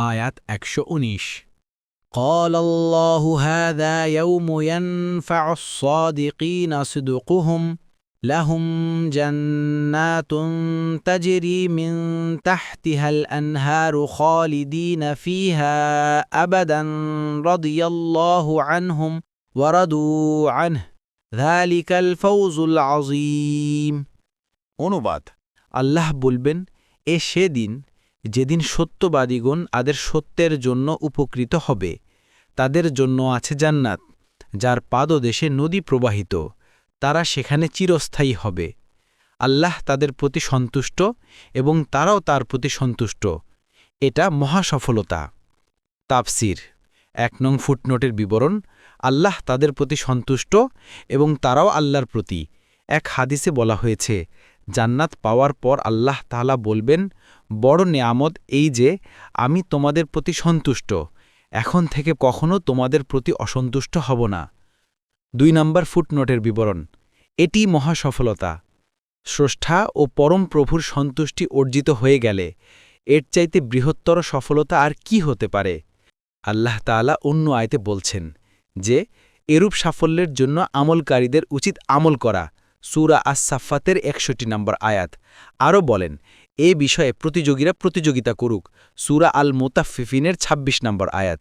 আয়াত একশো উনিশ قال الله هذا يوم ينفع الصادقين صدقهم لهم جنات تجري من تحتها الأنهار خالدين فيها أبدا رضي الله عنهم ورضوا عنه ذلك الفوز العظيم অনুবাদ আল্লাহ বলবেন এ সেদিন যেদিন সত্যবাদীগণ আদের সত্যের জন্য উপকৃত হবে, তাদের জন্য আছে জান্নাত, যার পাদদেশে নদী প্রবাহিত, তারা সেখানে চিরস্থায়ী হবে। আল্লাহ তাদের প্রতি সন্তুষ্ট এবং তারাও তার প্রতি সন্তুষ্ট। এটা মহাসফলতা। তাফসির। এক নং ফুটনোটের বিবরণ, আল্লাহ তাদের প্রতি সন্তুষ্ট এবং তারাও আল্লাহর প্রতি। এক হাদিসে বলা হয়েছে জান্নাত পাওয়ার পর আল্লাহ তাআলা বলবেন, বড় নেয়ামত এই যে, আমি তোমাদের প্রতি সন্তুষ্ট। এখন থেকে কখনো তোমাদের প্রতি অসন্তুষ্ট হব না। দুই নম্বর ফুটনোটের বিবরণ। এটি মহা সফলতা স্রষ্টা ও পরম প্রভুর সন্তুষ্টি অর্জিত হয়ে গেলে, এর চাইতে বৃহত্তর সফলতা আর কি হতে পারে? আল্লাহ তাআলা অন্য আয়তে বলছেন যে, এরূপ সাফল্যের জন্য আমলকারীদের উচিত আমল করা। সুরা আস সাফাতের একষট্টি নম্বর আয়াত। আরও বলেন, এ বিষয়ে প্রতিযোগীরা প্রতিযোগিতা করুক। সুরা আল মোতাফিফিনের ২৬ নম্বর আয়াত।